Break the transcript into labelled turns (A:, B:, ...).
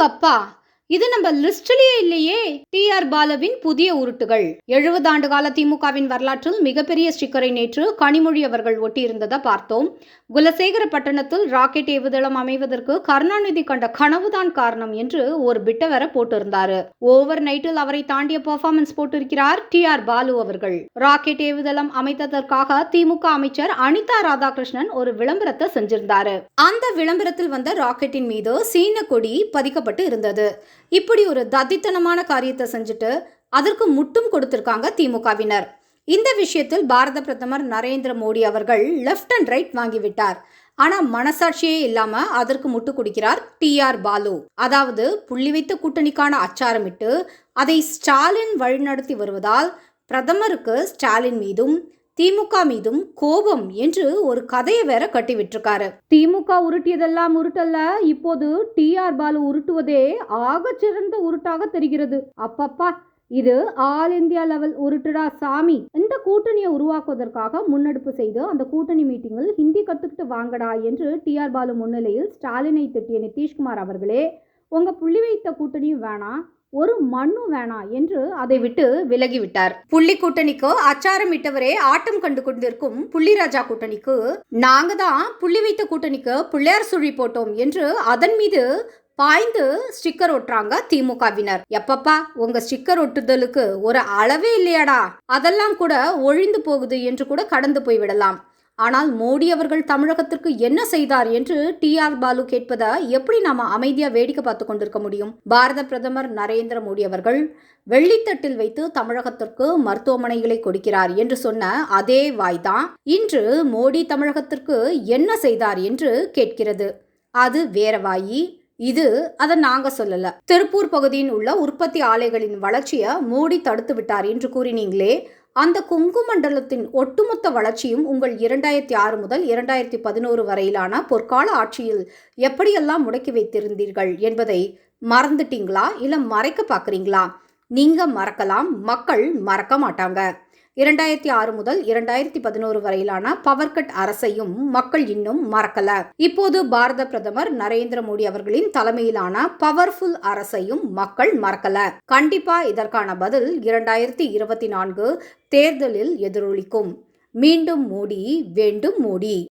A: அடேங்கப்பா இது நம்ம லிஸ்டிலேயே இல்லையே. டி ஆர் பாலுவின் புதிய உருட்டுகள். எழுபது ஆண்டு கால திமுகவின் வரலாற்றில் மிகப்பெரிய ஸ்டிக்கரை நேற்று கனிமொழி அவர்கள் ஒட்டியிருந்ததை பார்த்தோம். குலசேகர பட்டணத்தில் ராக்கெட் ஏவுதளம் அமைவதற்கு கருணாநிதி கண்ட கனவுதான் காரணம் என்று ஒரு பிட்ட வேற போட்டிருந்தாரு. ஓவர் நைட்டில் அவரை தாண்டிய பெர்ஃபார்மன்ஸ் போட்டிருக்கிறார் டி ஆர் பாலு அவர்கள். ராக்கெட் ஏவுதளம் அமைத்ததற்காக திமுக அமைச்சர் அனிதா ராதாகிருஷ்ணன் ஒரு விளம்பரத்தை செஞ்சிருந்தாரு. அந்த விளம்பரத்தில் வந்த ராக்கெட்டின் மீது சீன கொடி பதிக்கப்பட்டு இருந்தது. இப்படி ஒரு தத்தித்தனமான காரியத்தை செஞ்சுட்டு அதற்கு முட்டும் கொடுத்திருக்காங்க திமுகவினர். இந்த விஷயத்தில் பாரத பிரதமர் நரேந்திர மோடி அவர்கள் லெஃப்ட் அண்ட் ரைட் வாங்கிவிட்டார். ஆனால் மனசாட்சியே இல்லாம அதற்கு முட்டு கொடுக்கிறார் டி ஆர் பாலு. அதாவது புள்ளி வைத்த கூட்டணிக்கான அச்சாரமிட்டு அதை ஸ்டாலின் வழிநடத்தி வருவதால் பிரதமருக்கு ஸ்டாலின் மீதும் திமுக மீதும் கோபம் என்று ஒரு கதையை வேற கட்டிவிட்டிருக்காரு. திமுக உருட்டியதெல்லாம் உருட்டல்ல இப்போது டி ஆர் பாலு உருட்டுவதே ஆகச்சிறந்த உருட்டாக தெரிகிறது. அப்பப்பா இது ஆல் இந்தியா லெவல் உருட்டுடா சாமி. இந்த கூட்டணியை உருவாக்குவதற்காக முன்னெடுப்பு செய்து அந்த கூட்டணி மீட்டிங்கில் ஹிந்தி கத்துக்கிட்டு வாங்கடா என்று டி ஆர் பாலு முன்னிலையில் ஸ்டாலினை திட்டிய நிதிஷ்குமார் அவர்களே உங்க புள்ளி வைத்த கூட்டணியும் வேணாம். ஒரு மண்ணும் வேணாம் என்று அதை விட்டு விலகிவிட்டார். புள்ளி கூட்டணிக்கு அச்சாரம் இட்டவரே ஆட்டம் கண்டு கொண்டிருக்கும் புள்ளிராஜா கூட்டணிக்கு நாங்க தான் புள்ளி வைத்த கூட்டணிக்கு பிள்ளையார் சுழி போட்டோம் என்று அதன் மீது பாய்ந்து ஸ்டிக்கர் ஒட்டுறாங்க திமுகவினர். எப்பப்பா உங்க ஸ்டிக்கர் ஒட்டுதலுக்கு ஒரு அளவே இல்லையாடா? அதெல்லாம் கூட ஒழிந்து போகுது என்று கூட கடந்து போய் விடலாம் ஆனால் மோடி அவர்கள் தமிழகத்திற்கு என்ன செய்தார் என்று டி ஆர் பாலு கேட்பதை? எப்படி நாம அமைதியா வேடிக்கை பார்த்து கொண்டிருக்க முடியும்? பாரத பிரதமர் நரேந்திர மோடி அவர்கள் வெள்ளித்தட்டில் வைத்து தமிழகத்திற்கு மருத்துவமனைகளை கொடுக்கிறார் என்று சொன்ன அதே வாய்தான் இன்று மோடி தமிழகத்திற்கு என்ன செய்தார் என்று கேட்கிறது. அது வேற வாயி. இது அதை நாங்க சொல்லல. திருப்பூர் பகுதியில் உள்ள உற்பத்தி ஆலைகளின் வளர்ச்சியை மோடி தடுத்து விட்டார் என்று கூறினீங்களே அந்த கொங்கு மண்டலத்தின் ஒட்டுமொத்த வளர்ச்சியும் உங்கள் இரண்டாயிரத்தி ஆறு முதல் இரண்டாயிரத்தி பதினோரு வரையிலான பொற்கால ஆட்சியில் எப்படியெல்லாம் முடக்கி வைத்திருந்தீர்கள் என்பதை மறந்துட்டீங்களா? இல்லை மறைக்க பார்க்குறீங்களா? நீங்கள் மறக்கலாம் மக்கள் மறக்க மாட்டாங்க. இரண்டாயிரத்தி ஆறு முதல் இரண்டாயிரத்தி பதினோரு வரையிலான பவர் கட் அரசையும் மக்கள் இன்னும் மறக்கல. இப்போது பாரத பிரதமர் நரேந்திர மோடி அவர்களின் தலைமையிலான பவர்ஃபுல் அரசையும் மக்கள் மறக்கல. கண்டிப்பா இதற்கான பதில் இரண்டாயிரத்தி இருபத்தி நான்கு தேர்தலில் எதிரொலிக்கும். மீண்டும் மோடி வேண்டும் மோடி.